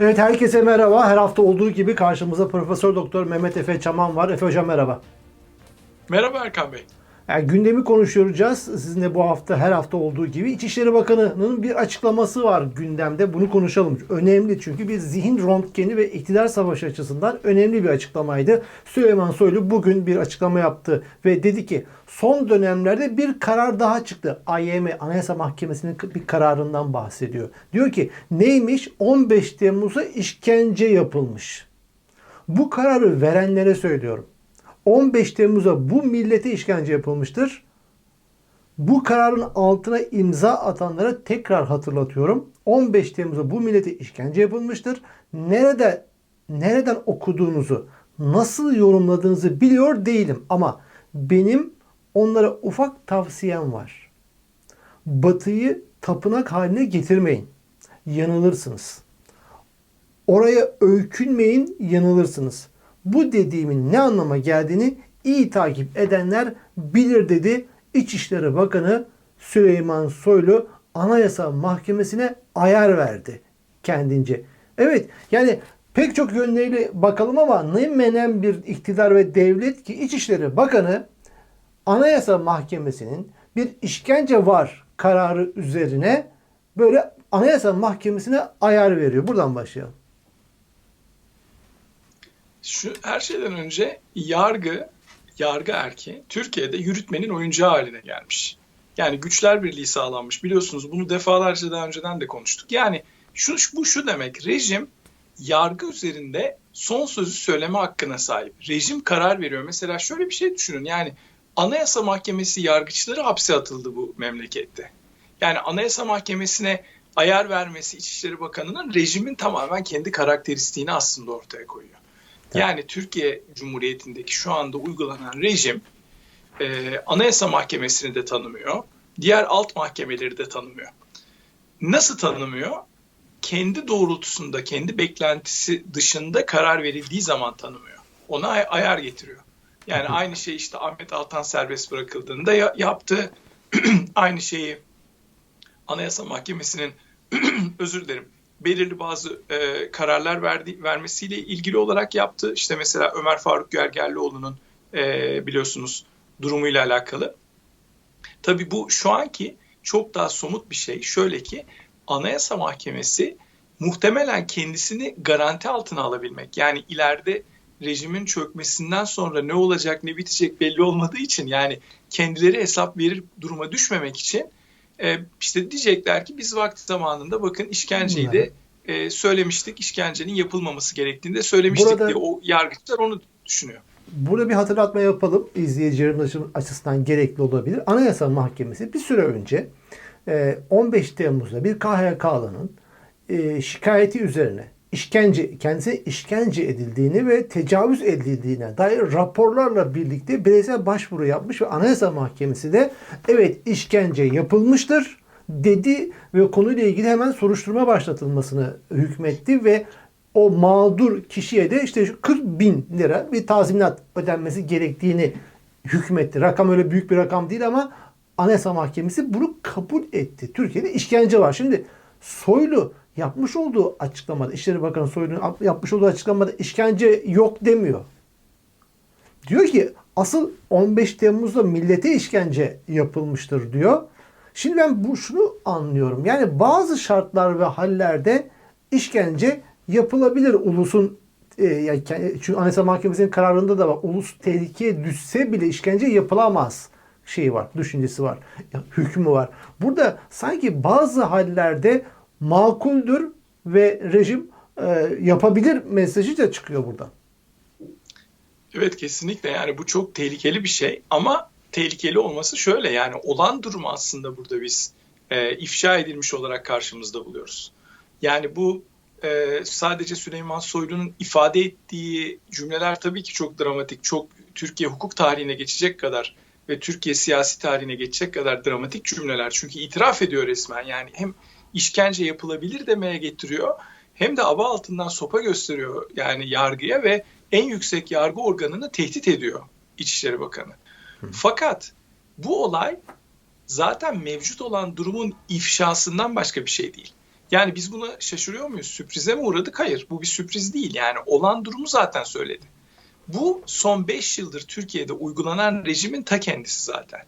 Evet herkese merhaba. Her hafta olduğu gibi karşımızda Profesör Doktor Mehmet Efe Çaman var. Efe Hocam merhaba. Merhaba Erkan Bey. Yani gündemi konuşacağız. Sizinle bu hafta her hafta olduğu gibi İçişleri Bakanı'nın bir açıklaması var gündemde. Bunu konuşalım. Önemli çünkü bir zihin röntgeni ve iktidar savaşı açısından önemli bir açıklamaydı. Süleyman Soylu bugün bir açıklama yaptı ve dedi ki son dönemlerde bir karar daha çıktı. AYM Anayasa Mahkemesi'nin bir kararından bahsediyor. Diyor ki neymiş? 15 Temmuz'a işkence yapılmış. Bu kararı verenlere söylüyorum. 15 Temmuz'a bu millete işkence yapılmıştır. Bu kararın altına imza atanlara tekrar hatırlatıyorum. 15 Temmuz'da bu millete işkence yapılmıştır. Nerede nereden okuduğunuzu, nasıl yorumladığınızı biliyor değilim ama benim onlara ufak tavsiyem var. Batıyı tapınak haline getirmeyin. Yanılırsınız. Oraya öykünmeyin, yanılırsınız. Bu dediğimin ne anlama geldiğini iyi takip edenler bilir dedi İçişleri Bakanı Süleyman Soylu Anayasa Mahkemesi'ne ayar verdi kendince. Evet yani pek çok yönleriyle bakalım ama ne menen bir iktidar ve devlet ki İçişleri Bakanı Anayasa Mahkemesi'nin bir işkence var kararı üzerine böyle Anayasa Mahkemesi'ne ayar veriyor. Buradan başlayalım. Şu her şeyden önce yargı, yargı erki Türkiye'de yürütmenin oyuncağı haline gelmiş. Yani güçler birliği sağlanmış. Biliyorsunuz bunu defalarca daha önceden de konuştuk. Yani şu, bu şu demek rejim yargı üzerinde son sözü söyleme hakkına sahip. Rejim karar veriyor. Mesela şöyle bir şey düşünün. Yani Anayasa Mahkemesi yargıçları hapse atıldı bu memlekette. Yani Anayasa Mahkemesi'ne ayar vermesi İçişleri Bakanı'nın rejimin tamamen kendi karakteristiğini aslında ortaya koyuyor. Yani Türkiye Cumhuriyeti'ndeki şu anda uygulanan rejim e, Anayasa Mahkemesi'ni de tanımıyor. Diğer alt mahkemeleri de tanımıyor. Nasıl tanımıyor? Kendi doğrultusunda, kendi beklentisi dışında karar verildiği zaman tanımıyor. Ona ay- ayar getiriyor. Yani aynı şey işte Ahmet Altan serbest bırakıldığında ya- yaptı. aynı şeyi Anayasa Mahkemesi'nin özür dilerim belirli bazı e, kararlar verdi, vermesiyle ilgili olarak yaptı. İşte mesela Ömer Faruk Gergerlioğlu'nun e, biliyorsunuz durumuyla alakalı. Tabii bu şu anki çok daha somut bir şey. Şöyle ki Anayasa Mahkemesi muhtemelen kendisini garanti altına alabilmek. Yani ileride rejimin çökmesinden sonra ne olacak ne bitecek belli olmadığı için yani kendileri hesap verir duruma düşmemek için e, işte diyecekler ki biz vakti zamanında bakın işkenceyi de e, söylemiştik. işkencenin yapılmaması gerektiğini de söylemiştik Burada- diye o yargıçlar onu düşünüyor. Burada bir hatırlatma yapalım. İzleyicilerin açısından gerekli olabilir. Anayasa Mahkemesi bir süre önce e, 15 Temmuz'da bir KHK'lının e, şikayeti üzerine işkence kendisine işkence edildiğini ve tecavüz edildiğine dair raporlarla birlikte bireysel başvuru yapmış ve Anayasa Mahkemesi de evet işkence yapılmıştır dedi ve konuyla ilgili hemen soruşturma başlatılmasını hükmetti ve o mağdur kişiye de işte şu 40 bin lira bir tazminat ödenmesi gerektiğini hükmetti. Rakam öyle büyük bir rakam değil ama Anayasa Mahkemesi bunu kabul etti. Türkiye'de işkence var. Şimdi Soylu yapmış olduğu açıklamada, İçişleri Bakanı Soylu'nun yapmış olduğu açıklamada işkence yok demiyor. Diyor ki asıl 15 Temmuz'da millete işkence yapılmıştır diyor. Şimdi ben bu şunu anlıyorum. Yani bazı şartlar ve hallerde işkence yapılabilir ulusun e, çünkü Anayasa Mahkemesi'nin kararında da var. Ulus tehlikeye düşse bile işkence yapılamaz şeyi var, düşüncesi var, hükmü var. Burada sanki bazı hallerde makuldür ve rejim e, yapabilir mesajı da çıkıyor buradan. Evet kesinlikle yani bu çok tehlikeli bir şey ama tehlikeli olması şöyle yani olan durumu aslında burada biz e, ifşa edilmiş olarak karşımızda buluyoruz. Yani bu e, sadece Süleyman Soylu'nun ifade ettiği cümleler tabii ki çok dramatik, çok Türkiye hukuk tarihine geçecek kadar ve Türkiye siyasi tarihine geçecek kadar dramatik cümleler. Çünkü itiraf ediyor resmen yani hem işkence yapılabilir demeye getiriyor hem de aba altından sopa gösteriyor yani yargıya ve en yüksek yargı organını tehdit ediyor İçişleri Bakanı. Fakat bu olay zaten mevcut olan durumun ifşasından başka bir şey değil. Yani biz buna şaşırıyor muyuz? Sürprize mi uğradık? Hayır. Bu bir sürpriz değil. Yani olan durumu zaten söyledi. Bu son 5 yıldır Türkiye'de uygulanan rejimin ta kendisi zaten.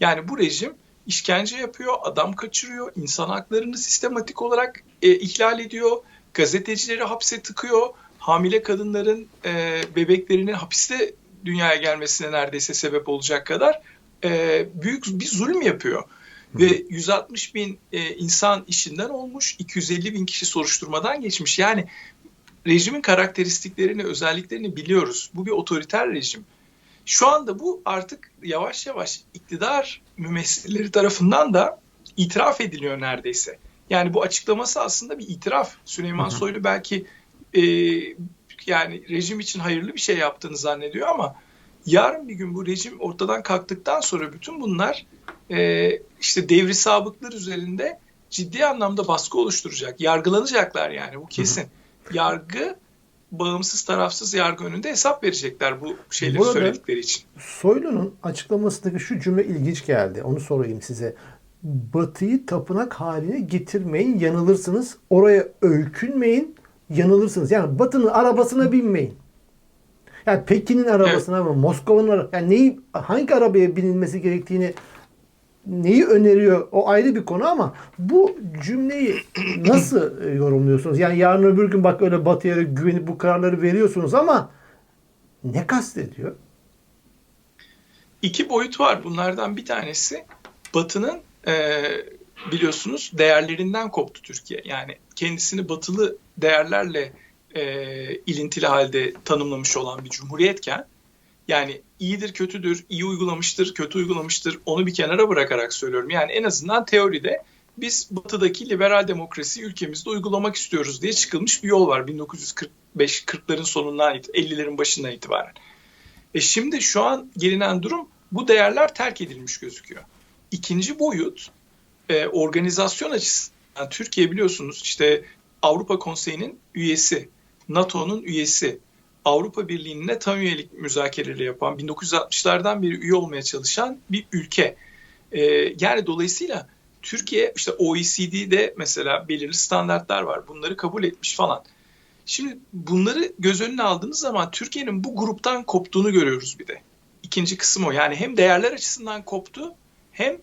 Yani bu rejim işkence yapıyor, adam kaçırıyor, insan haklarını sistematik olarak e, ihlal ediyor, gazetecileri hapse tıkıyor, hamile kadınların e, bebeklerinin hapiste dünyaya gelmesine neredeyse sebep olacak kadar e, büyük bir zulüm yapıyor. Ve 160 bin e, insan işinden olmuş, 250 bin kişi soruşturmadan geçmiş. Yani rejimin karakteristiklerini, özelliklerini biliyoruz. Bu bir otoriter rejim. Şu anda bu artık yavaş yavaş iktidar mümessilleri tarafından da itiraf ediliyor neredeyse. Yani bu açıklaması aslında bir itiraf. Süleyman Soylu belki e, yani rejim için hayırlı bir şey yaptığını zannediyor ama yarın bir gün bu rejim ortadan kalktıktan sonra bütün bunlar e, işte devri sabıklar üzerinde ciddi anlamda baskı oluşturacak. Yargılanacaklar yani bu kesin. Yargı bağımsız tarafsız yargı önünde hesap verecekler bu şeyleri Burada- söyledikleri için. Soylu'nun açıklamasındaki şu cümle ilginç geldi. Onu sorayım size. Batıyı tapınak haline getirmeyin, yanılırsınız. Oraya öykünmeyin, yanılırsınız. Yani Batı'nın arabasına binmeyin. Yani Pekin'in arabasına mı, Moskova'nın arabasına, yani neyi, hangi arabaya binilmesi gerektiğini neyi öneriyor o ayrı bir konu ama bu cümleyi nasıl e, yorumluyorsunuz? Yani yarın öbür gün bak öyle Batı'ya güvenip bu kararları veriyorsunuz ama ne kastediyor? İki boyut var. Bunlardan bir tanesi Batı'nın e, biliyorsunuz değerlerinden koptu Türkiye. Yani kendisini batılı değerlerle e, ilintili halde tanımlamış olan bir cumhuriyetken yani iyidir kötüdür, iyi uygulamıştır, kötü uygulamıştır onu bir kenara bırakarak söylüyorum. Yani en azından teoride biz batıdaki liberal demokrasiyi ülkemizde uygulamak istiyoruz diye çıkılmış bir yol var 1945-40'ların sonundan 50'lerin başından itibaren. E şimdi şu an gelinen durum bu değerler terk edilmiş gözüküyor. İkinci boyut e, organizasyon açısından Türkiye biliyorsunuz işte Avrupa Konseyi'nin üyesi, NATO'nun üyesi, Avrupa Birliği'ne tam üyelik müzakereleri yapan, 1960'lardan beri üye olmaya çalışan bir ülke. E, yani dolayısıyla Türkiye işte OECD'de mesela belirli standartlar var. Bunları kabul etmiş falan. Şimdi bunları göz önüne aldığınız zaman Türkiye'nin bu gruptan koptuğunu görüyoruz bir de. İkinci kısım o. Yani hem değerler açısından koptu hem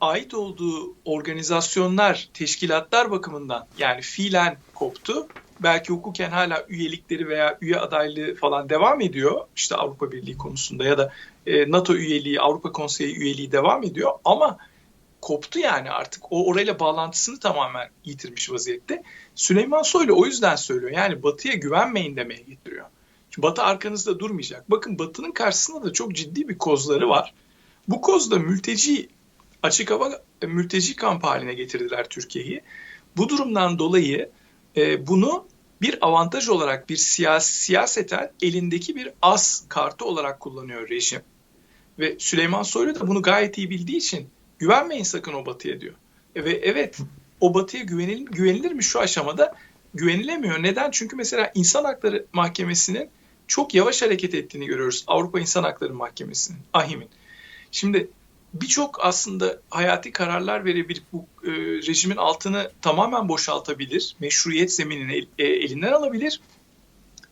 ait olduğu organizasyonlar, teşkilatlar bakımından yani fiilen koptu. Belki hukuken hala üyelikleri veya üye adaylığı falan devam ediyor. İşte Avrupa Birliği konusunda ya da e, NATO üyeliği, Avrupa Konseyi üyeliği devam ediyor. Ama koptu yani artık o orayla bağlantısını tamamen yitirmiş vaziyette. Süleyman Soylu o yüzden söylüyor. Yani Batı'ya güvenmeyin demeye getiriyor. Çünkü Batı arkanızda durmayacak. Bakın Batı'nın karşısında da çok ciddi bir kozları var. Bu kozda mülteci açık hava e, mülteci kamp haline getirdiler Türkiye'yi. Bu durumdan dolayı e, bunu bir avantaj olarak bir siyasi, siyaseten elindeki bir as kartı olarak kullanıyor rejim. Ve Süleyman Soylu da bunu gayet iyi bildiği için güvenmeyin sakın o batıya diyor. E, ve evet o batıya güvenil, güvenilir mi şu aşamada? Güvenilemiyor. Neden? Çünkü mesela İnsan Hakları Mahkemesi'nin çok yavaş hareket ettiğini görüyoruz. Avrupa İnsan Hakları Mahkemesi'nin, AHİM'in. Şimdi birçok aslında hayati kararlar verebilir. Bu e, rejimin altını tamamen boşaltabilir. Meşruiyet zeminini el, e, elinden alabilir.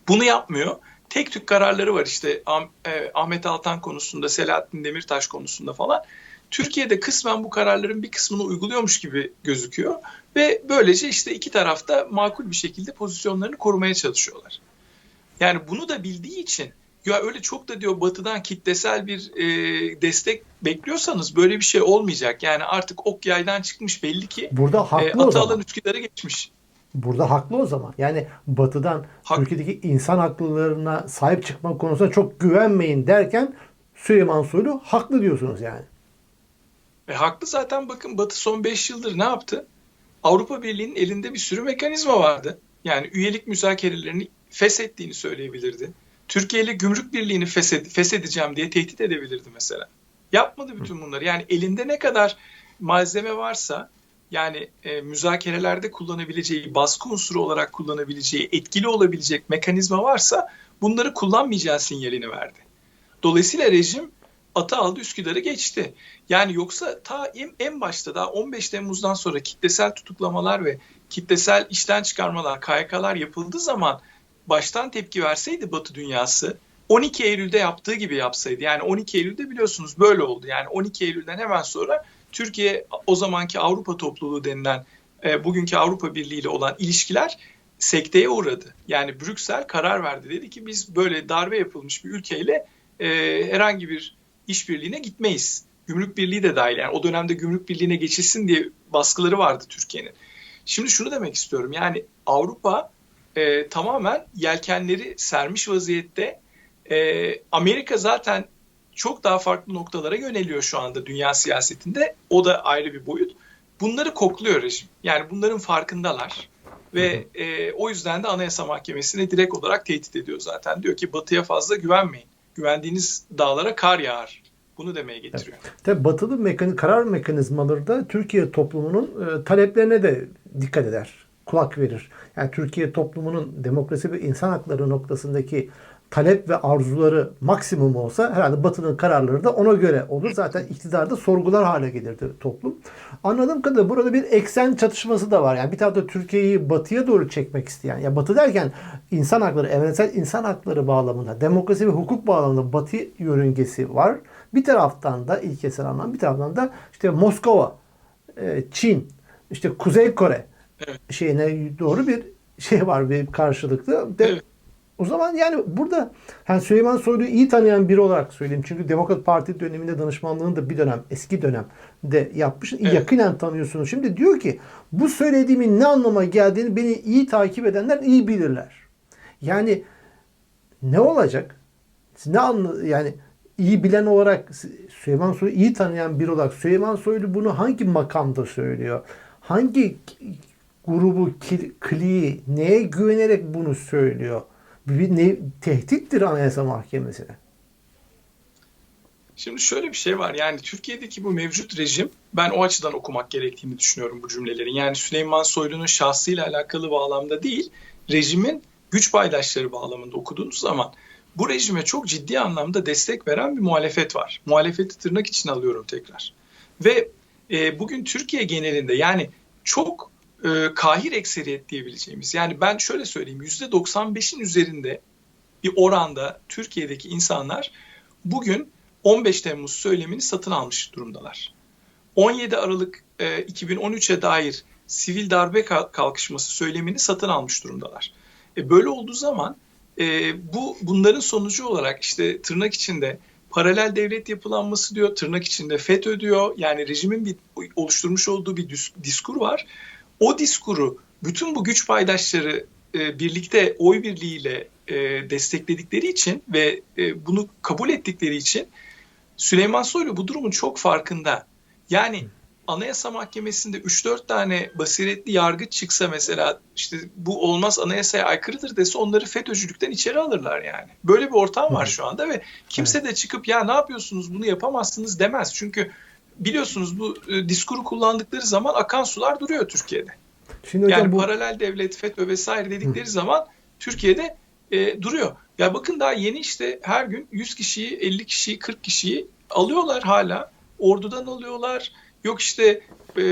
Bunu yapmıyor. Tek tük kararları var işte Ah- e, Ahmet Altan konusunda, Selahattin Demirtaş konusunda falan. Türkiye'de kısmen bu kararların bir kısmını uyguluyormuş gibi gözüküyor ve böylece işte iki tarafta makul bir şekilde pozisyonlarını korumaya çalışıyorlar. Yani bunu da bildiği için ya öyle çok da diyor batıdan kitlesel bir e, destek bekliyorsanız böyle bir şey olmayacak. Yani artık ok yaydan çıkmış belli ki Burada e, haklı o atı zaman. Üsküdar'a geçmiş. Burada haklı o zaman. Yani batıdan Hak- Türkiye'deki insan haklarına sahip çıkma konusunda çok güvenmeyin derken Süleyman Soylu haklı diyorsunuz yani. E, haklı zaten bakın Batı son 5 yıldır ne yaptı? Avrupa Birliği'nin elinde bir sürü mekanizma vardı. Yani üyelik müzakerelerini feshettiğini söyleyebilirdi. Türkiye ile gümrük birliğini feshed feshedeceğim diye tehdit edebilirdi mesela. Yapmadı bütün bunları. Yani elinde ne kadar malzeme varsa yani e, müzakerelerde kullanabileceği, baskı unsuru olarak kullanabileceği, etkili olabilecek mekanizma varsa bunları kullanmayacağı sinyalini verdi. Dolayısıyla rejim atı aldı Üsküdar'ı geçti. Yani yoksa ta en, en başta daha 15 Temmuz'dan sonra kitlesel tutuklamalar ve kitlesel işten çıkarmalar, KYK'lar yapıldığı zaman baştan tepki verseydi Batı dünyası 12 Eylül'de yaptığı gibi yapsaydı. Yani 12 Eylül'de biliyorsunuz böyle oldu. Yani 12 Eylül'den hemen sonra Türkiye o zamanki Avrupa topluluğu denilen e, bugünkü Avrupa Birliği ile olan ilişkiler sekteye uğradı. Yani Brüksel karar verdi. Dedi ki biz böyle darbe yapılmış bir ülkeyle e, herhangi bir işbirliğine gitmeyiz. Gümrük Birliği de dahil. Yani o dönemde Gümrük Birliği'ne geçilsin diye baskıları vardı Türkiye'nin. Şimdi şunu demek istiyorum. Yani Avrupa e, tamamen yelkenleri sermiş vaziyette. E, Amerika zaten çok daha farklı noktalara yöneliyor şu anda dünya siyasetinde. O da ayrı bir boyut. Bunları kokluyor rejim. Yani bunların farkındalar. Ve e, o yüzden de Anayasa Mahkemesi'ne direkt olarak tehdit ediyor zaten. Diyor ki batıya fazla güvenmeyin. Güvendiğiniz dağlara kar yağar. Bunu demeye getiriyor. Tabii batılı mekan karar mekanizmaları da Türkiye toplumunun e, taleplerine de dikkat eder. Kulak verir. Yani Türkiye toplumunun demokrasi ve insan hakları noktasındaki talep ve arzuları maksimum olsa herhalde Batı'nın kararları da ona göre olur. Zaten iktidarda sorgular hale gelirdi toplum. Anladığım kadarıyla burada bir eksen çatışması da var. Yani bir tarafta Türkiye'yi Batı'ya doğru çekmek isteyen, ya Batı derken insan hakları, evrensel insan hakları bağlamında, demokrasi ve hukuk bağlamında Batı yörüngesi var. Bir taraftan da ilkesel anlam, bir taraftan da işte Moskova, e, Çin, işte Kuzey Kore Evet. şeyine doğru bir şey var bir karşılıklı. De, Evet. O zaman yani burada yani Süleyman Soylu'yu iyi tanıyan biri olarak söyleyeyim. Çünkü Demokrat Parti döneminde danışmanlığını da bir dönem eski dönemde yapmış. Evet. Yakinen tanıyorsunuz. Şimdi diyor ki bu söylediğimin ne anlama geldiğini beni iyi takip edenler iyi bilirler. Yani ne olacak? Ne anla yani iyi bilen olarak Süleyman Soylu iyi tanıyan biri olarak Süleyman Soylu bunu hangi makamda söylüyor? Hangi grubu, kliği neye güvenerek bunu söylüyor? Bir ne, tehdittir Anayasa Mahkemesi'ne. Şimdi şöyle bir şey var. Yani Türkiye'deki bu mevcut rejim ben o açıdan okumak gerektiğini düşünüyorum bu cümlelerin. Yani Süleyman Soylu'nun şahsıyla alakalı bağlamda değil, rejimin güç paydaşları bağlamında okuduğunuz zaman bu rejime çok ciddi anlamda destek veren bir muhalefet var. Muhalefeti tırnak içine alıyorum tekrar. Ve e, bugün Türkiye genelinde yani çok e, kahir ekseriyet diyebileceğimiz yani ben şöyle söyleyeyim %95'in üzerinde bir oranda Türkiye'deki insanlar bugün 15 Temmuz söylemini satın almış durumdalar. 17 Aralık e, 2013'e dair sivil darbe kal- kalkışması söylemini satın almış durumdalar. E, böyle olduğu zaman e, bu bunların sonucu olarak işte tırnak içinde paralel devlet yapılanması diyor, tırnak içinde FETÖ diyor. Yani rejimin bir oluşturmuş olduğu bir dis- diskur var. O diskuru bütün bu güç paydaşları e, birlikte oy birliğiyle e, destekledikleri için ve e, bunu kabul ettikleri için Süleyman Soylu bu durumun çok farkında. Yani Anayasa Mahkemesi'nde 3-4 tane basiretli yargıç çıksa mesela işte bu olmaz anayasaya aykırıdır dese onları FETÖ'cülükten içeri alırlar yani. Böyle bir ortam var şu anda ve kimse de çıkıp ya ne yapıyorsunuz bunu yapamazsınız demez. Çünkü biliyorsunuz bu e, diskuru kullandıkları zaman akan sular duruyor Türkiye'de. Şimdi hocam Yani bu paralel devlet, FETÖ vesaire dedikleri zaman Türkiye'de e, duruyor. Ya bakın daha yeni işte her gün 100 kişiyi, 50 kişiyi, 40 kişiyi alıyorlar hala. Ordudan alıyorlar. Yok işte e,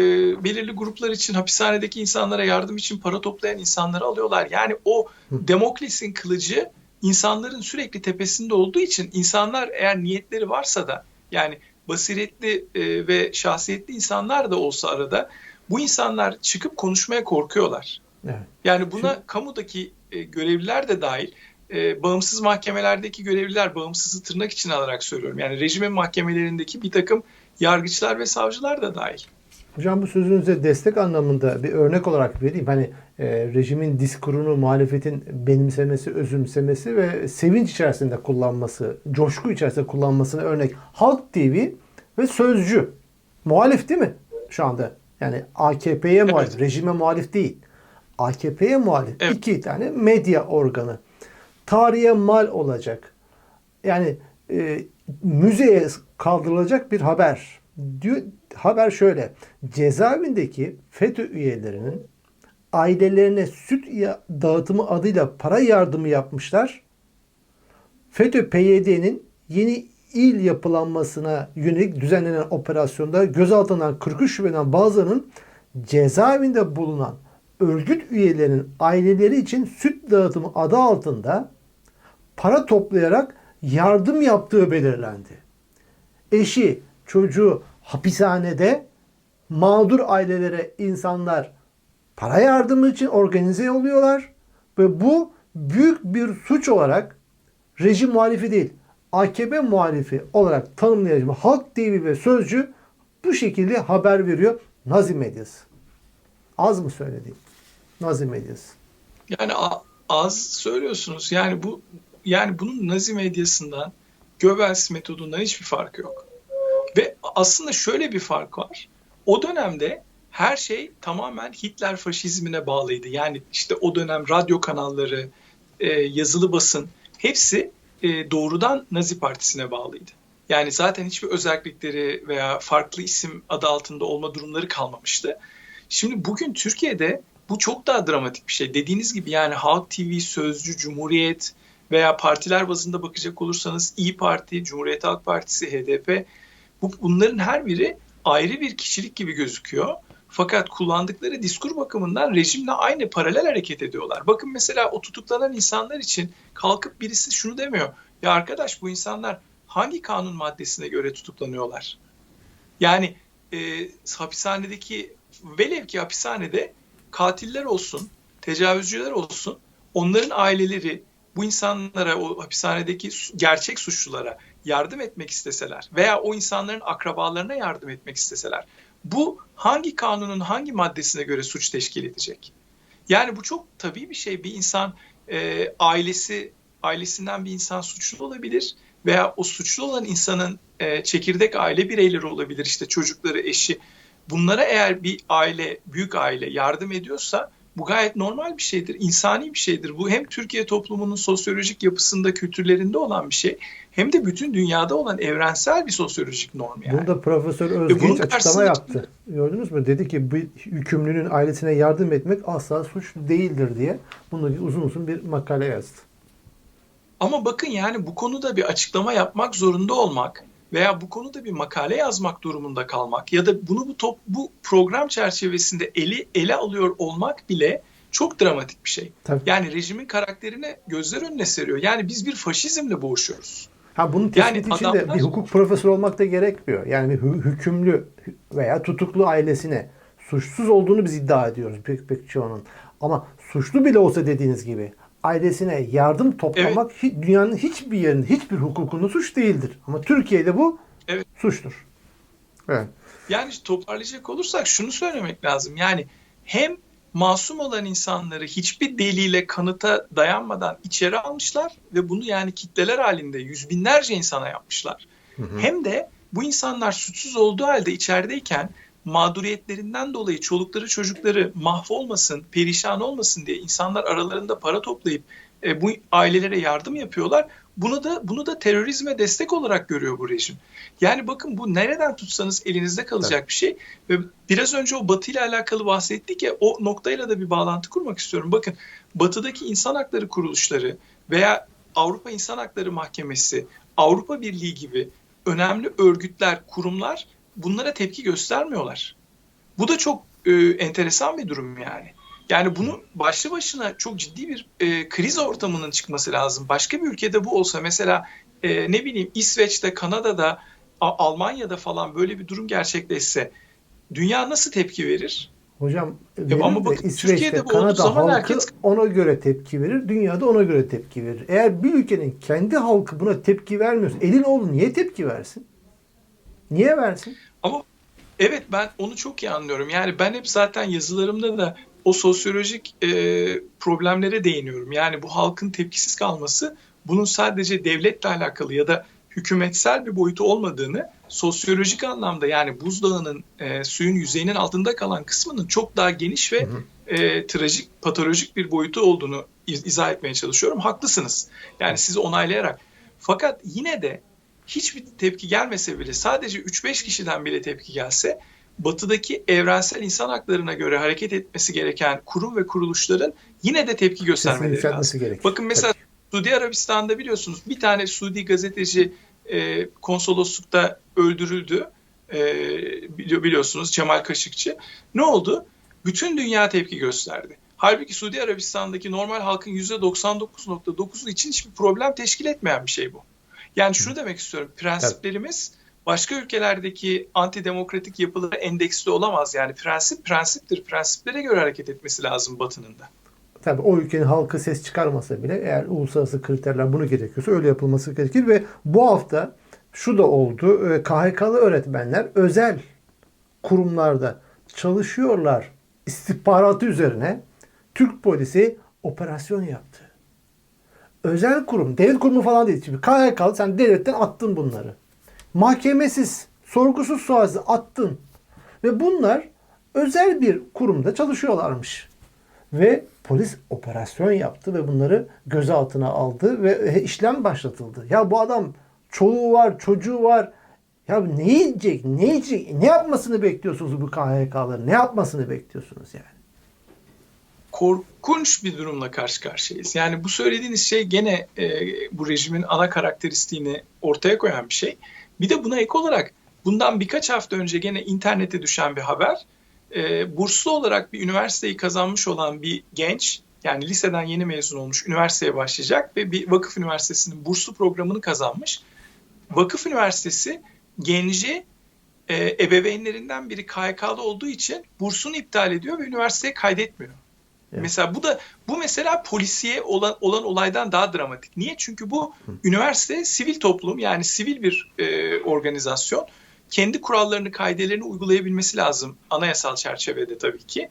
belirli gruplar için hapishanedeki insanlara yardım için para toplayan insanları alıyorlar. Yani o Demokles'in kılıcı insanların sürekli tepesinde olduğu için insanlar eğer niyetleri varsa da yani basiretli e, ve şahsiyetli insanlar da olsa arada bu insanlar çıkıp konuşmaya korkuyorlar. evet. Yani buna kamudaki e, görevliler de dahil, e, bağımsız mahkemelerdeki görevliler, bağımsızı tırnak içine alarak söylüyorum. Yani rejimin mahkemelerindeki bir takım yargıçlar ve savcılar da dahil. Hocam bu sözünüze destek anlamında bir örnek olarak vereyim. Hani e, rejimin diskurunu muhalefetin benimsemesi, özümsemesi ve sevinç içerisinde kullanması, coşku içerisinde kullanmasına örnek. Halk TV ve Sözcü. Muhalif değil mi şu anda? Yani AKP'ye muhalif, rejime muhalif değil. AKP'ye muhalif. Evet. iki tane medya organı. Tarihe mal olacak. Yani e, müzeye kaldırılacak bir haber. Diyor, haber şöyle. Cezaevindeki FETÖ üyelerinin ailelerine süt dağıtımı adıyla para yardımı yapmışlar. FETÖ PYD'nin yeni il yapılanmasına yönelik düzenlenen operasyonda gözaltından 43 şüphelenen bazılarının cezaevinde bulunan örgüt üyelerinin aileleri için süt dağıtımı adı altında para toplayarak yardım yaptığı belirlendi. Eşi, çocuğu hapishanede mağdur ailelere insanlar para yardımı için organize oluyorlar ve bu büyük bir suç olarak rejim muhalifi değil, AKP muhalifi olarak tanımlayacağım Halk TV ve Sözcü bu şekilde haber veriyor Nazi medyası. Az mı söylediğim? Nazi medyası. Yani az söylüyorsunuz. Yani bu yani bunun Nazi medyasından, Goebbels metodundan hiçbir farkı yok. Ve aslında şöyle bir fark var. O dönemde her şey tamamen Hitler faşizmine bağlıydı. Yani işte o dönem radyo kanalları, e, yazılı basın hepsi e, doğrudan Nazi Partisi'ne bağlıydı. Yani zaten hiçbir özellikleri veya farklı isim adı altında olma durumları kalmamıştı. Şimdi bugün Türkiye'de bu çok daha dramatik bir şey. Dediğiniz gibi yani Halk TV, Sözcü, Cumhuriyet veya partiler bazında bakacak olursanız İyi Parti, Cumhuriyet Halk Partisi, HDP bu, bunların her biri ayrı bir kişilik gibi gözüküyor. Fakat kullandıkları diskur bakımından rejimle aynı paralel hareket ediyorlar. Bakın mesela o tutuklanan insanlar için kalkıp birisi şunu demiyor. Ya arkadaş bu insanlar hangi kanun maddesine göre tutuklanıyorlar? Yani e, hapishanedeki velev ki hapishanede katiller olsun, tecavüzcüler olsun, onların aileleri bu insanlara, o hapishanedeki gerçek suçlulara yardım etmek isteseler veya o insanların akrabalarına yardım etmek isteseler, bu hangi kanunun hangi maddesine göre suç teşkil edecek? Yani bu çok tabii bir şey. Bir insan e, ailesi ailesinden bir insan suçlu olabilir veya o suçlu olan insanın e, çekirdek aile bireyleri olabilir. İşte çocukları, eşi. Bunlara eğer bir aile, büyük aile yardım ediyorsa bu gayet normal bir şeydir, insani bir şeydir. Bu hem Türkiye toplumunun sosyolojik yapısında, kültürlerinde olan bir şey hem de bütün dünyada olan evrensel bir sosyolojik norm yani. Bunu da Profesör bunun Özgenç açıklama yaptı. Gördünüz mü? Dedi ki bu hükümlünün ailesine yardım etmek asla suç değildir diye. Bunu uzun uzun bir makale yazdı. Ama bakın yani bu konuda bir açıklama yapmak zorunda olmak veya bu konuda bir makale yazmak durumunda kalmak ya da bunu bu top bu program çerçevesinde eli ele alıyor olmak bile çok dramatik bir şey. Tabii. Yani rejimin karakterini gözler önüne seriyor. Yani biz bir faşizmle boğuşuyoruz. Ha bunun Yani tespiti için de bir hukuk profesörü olmak da gerekmiyor. Yani bir hü- hükümlü veya tutuklu ailesine suçsuz olduğunu biz iddia ediyoruz pek pek çoğunun. Ama suçlu bile olsa dediğiniz gibi ailesine yardım toplamak hi- dünyanın hiçbir yerinde hiçbir hukukunda suç değildir. Ama Türkiye'de bu Evet. suçtur. Evet. Yani toparlayacak olursak şunu söylemek lazım. Yani hem masum olan insanları hiçbir deliyle kanıta dayanmadan içeri almışlar ve bunu yani kitleler halinde yüz binlerce insana yapmışlar. Hem de bu insanlar suçsuz olduğu halde içerideyken mağduriyetlerinden dolayı çolukları çocukları mahvolmasın, perişan olmasın diye insanlar aralarında para toplayıp e, bu ailelere yardım yapıyorlar. Bunu da bunu da terörizme destek olarak görüyor bu rejim. Yani bakın bu nereden tutsanız elinizde kalacak bir şey ve biraz önce o Batı ile alakalı bahsettik ya o noktayla da bir bağlantı kurmak istiyorum. Bakın Batı'daki insan hakları kuruluşları veya Avrupa İnsan Hakları Mahkemesi, Avrupa Birliği gibi önemli örgütler, kurumlar bunlara tepki göstermiyorlar. Bu da çok e, enteresan bir durum yani. Yani bunu başlı başına çok ciddi bir e, kriz ortamının çıkması lazım. Başka bir ülkede bu olsa mesela e, ne bileyim İsveç'te, Kanada'da, A- Almanya'da falan böyle bir durum gerçekleşse dünya nasıl tepki verir? Hocam ama benim de bakın İsveç'te Türkiye'de bu Kanada zaman halkı herkes- ona göre tepki verir. Dünyada ona göre tepki verir. Eğer bir ülkenin kendi halkı buna tepki vermiyorsa elin oğlu niye tepki versin? Niye versin? Ama evet ben onu çok iyi anlıyorum. Yani ben hep zaten yazılarımda da o sosyolojik e, problemlere değiniyorum. Yani bu halkın tepkisiz kalması bunun sadece devletle alakalı ya da hükümetsel bir boyutu olmadığını sosyolojik anlamda yani buzdağının e, suyun yüzeyinin altında kalan kısmının çok daha geniş ve e, trajik, patolojik bir boyutu olduğunu iz- izah etmeye çalışıyorum. Haklısınız. Yani sizi onaylayarak. Fakat yine de hiçbir tepki gelmese bile sadece 3-5 kişiden bile tepki gelse batıdaki evrensel insan haklarına göre hareket etmesi gereken kurum ve kuruluşların yine de tepki göstermeleri lazım. gerekir. Bakın mesela Suudi Arabistan'da biliyorsunuz bir tane Suudi gazeteci e, konsoloslukta öldürüldü. E, bili- biliyorsunuz Cemal Kaşıkçı. Ne oldu? Bütün dünya tepki gösterdi. Halbuki Suudi Arabistan'daki normal halkın %99.9'u için hiçbir problem teşkil etmeyen bir şey bu. Yani şunu demek istiyorum. Prensiplerimiz başka ülkelerdeki antidemokratik yapılara endeksli olamaz. Yani prensip prensiptir. Prensiplere göre hareket etmesi lazım Batı'nın da. Tabii o ülkenin halkı ses çıkarmasa bile eğer uluslararası kriterler bunu gerekiyorsa öyle yapılması gerekir ve bu hafta şu da oldu. e, KHK'lı öğretmenler özel kurumlarda çalışıyorlar istihbaratı üzerine Türk polisi operasyon yaptı. Özel kurum, devlet kurumu falan değil. Şimdi KHK'lı sen devletten attın bunları. Mahkemesiz, sorgusuz sualsiz attın. Ve bunlar özel bir kurumda çalışıyorlarmış. Ve polis operasyon yaptı ve bunları gözaltına aldı ve işlem başlatıldı. Ya bu adam çoluğu var, çocuğu var. Ya ne yiyecek, ne yiyecek, ne yapmasını bekliyorsunuz bu KHK'ların? Ne yapmasını bekliyorsunuz yani? Korkunç bir durumla karşı karşıyayız. Yani bu söylediğiniz şey gene e, bu rejimin ana karakteristiğini ortaya koyan bir şey. Bir de buna ek olarak bundan birkaç hafta önce gene internete düşen bir haber. E, burslu olarak bir üniversiteyi kazanmış olan bir genç yani liseden yeni mezun olmuş üniversiteye başlayacak ve bir vakıf üniversitesinin burslu programını kazanmış. Vakıf üniversitesi genci e, ebeveynlerinden biri KYK'lı olduğu için bursunu iptal ediyor ve üniversiteye kaydetmiyor. Evet. Mesela bu da bu mesela polisiye olan, olan olaydan daha dramatik. Niye? Çünkü bu Hı. üniversite sivil toplum yani sivil bir e, organizasyon. Kendi kurallarını, kaidelerini uygulayabilmesi lazım anayasal çerçevede tabii ki.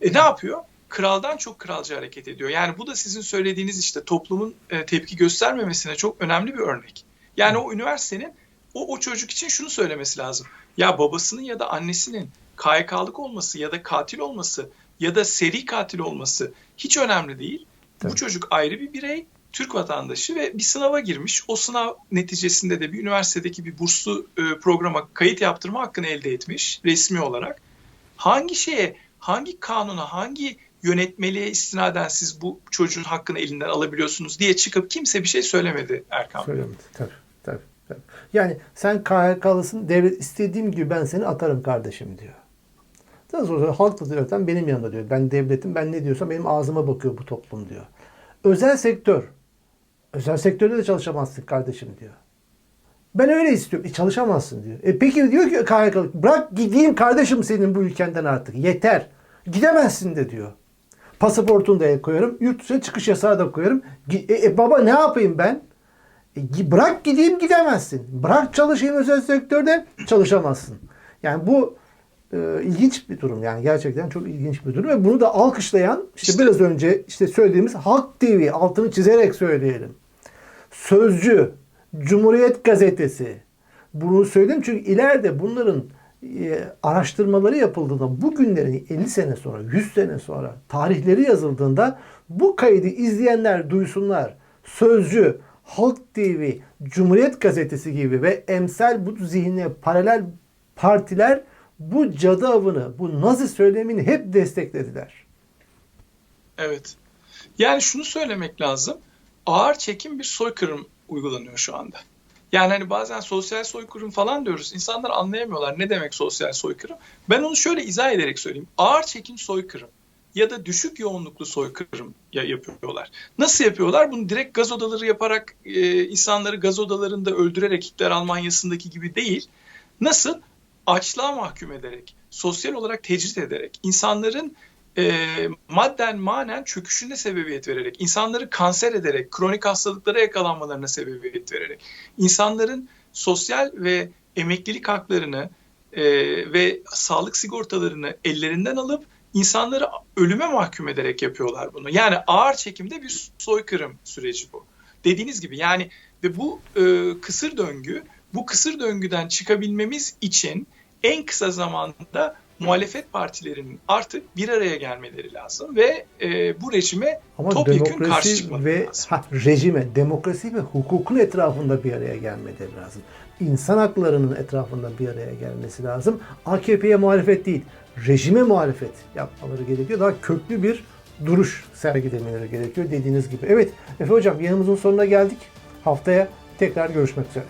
E, ne yapıyor? Kraldan çok kralcı hareket ediyor. Yani bu da sizin söylediğiniz işte toplumun e, tepki göstermemesine çok önemli bir örnek. Yani Hı. o üniversitenin o, o çocuk için şunu söylemesi lazım. Ya babasının ya da annesinin KYK'lık olması ya da katil olması ya da seri katil olması hiç önemli değil. Tabii. Bu çocuk ayrı bir birey, Türk vatandaşı ve bir sınava girmiş. O sınav neticesinde de bir üniversitedeki bir burslu e, programa kayıt yaptırma hakkını elde etmiş resmi olarak. Hangi şeye, hangi kanuna, hangi yönetmeliğe istinaden siz bu çocuğun hakkını elinden alabiliyorsunuz diye çıkıp kimse bir şey söylemedi Erkan. Söylemedi tabii. Tabii, tabii. Yani sen KHK'lısın, devlet istediğim gibi ben seni atarım kardeşim diyor. Daha sonra halk da zaten benim yanımda diyor. Ben devletim, ben ne diyorsam benim ağzıma bakıyor bu toplum diyor. Özel sektör. Özel sektörde de çalışamazsın kardeşim diyor. Ben öyle istiyorum. E çalışamazsın diyor. E peki diyor ki KYK'lık bırak gideyim kardeşim senin bu ülkenden artık. Yeter. Gidemezsin de diyor. Pasaportunu da el koyarım. Yurt dışına çıkış yasağı da koyarım. E, e baba ne yapayım ben? E, bırak gideyim gidemezsin. Bırak çalışayım özel sektörde çalışamazsın. Yani bu e, ilginç bir durum yani gerçekten çok ilginç bir durum ve bunu da alkışlayan işte, işte biraz önce işte söylediğimiz Halk TV altını çizerek söyleyelim. Sözcü, Cumhuriyet Gazetesi. Bunu söyledim çünkü ileride bunların e, araştırmaları yapıldığında bugünlerin 50 sene sonra, 100 sene sonra tarihleri yazıldığında bu kaydı izleyenler duysunlar. Sözcü, Halk TV, Cumhuriyet Gazetesi gibi ve emsal bu zihne paralel partiler bu cadı avını, bu nazi söylemini hep desteklediler. Evet. Yani şunu söylemek lazım. Ağır çekim bir soykırım uygulanıyor şu anda. Yani hani bazen sosyal soykırım falan diyoruz. İnsanlar anlayamıyorlar ne demek sosyal soykırım. Ben onu şöyle izah ederek söyleyeyim. Ağır çekim soykırım ya da düşük yoğunluklu soykırım ya yapıyorlar. Nasıl yapıyorlar? Bunu direkt gaz odaları yaparak e, insanları gaz odalarında öldürerek Hitler Almanya'sındaki gibi değil. Nasıl? Açlığa mahkum ederek, sosyal olarak tecrit ederek, insanların e, madden manen çöküşüne sebebiyet vererek, insanları kanser ederek, kronik hastalıklara yakalanmalarına sebebiyet vererek, insanların sosyal ve emeklilik haklarını e, ve sağlık sigortalarını ellerinden alıp insanları ölüme mahkum ederek yapıyorlar bunu. Yani ağır çekimde bir soykırım süreci bu. Dediğiniz gibi yani ve bu e, kısır döngü bu kısır döngüden çıkabilmemiz için en kısa zamanda muhalefet partilerinin artık bir araya gelmeleri lazım ve e, bu rejime Ama topyekun karşı çıkmaları ve, lazım. Ha, rejime, demokrasi ve hukukun etrafında bir araya gelmeleri lazım. İnsan haklarının etrafında bir araya gelmesi lazım. AKP'ye muhalefet değil, rejime muhalefet yapmaları gerekiyor. Daha köklü bir duruş sergilemeleri gerekiyor dediğiniz gibi. Evet Efe Hocam yanımızın sonuna geldik. Haftaya tekrar görüşmek üzere.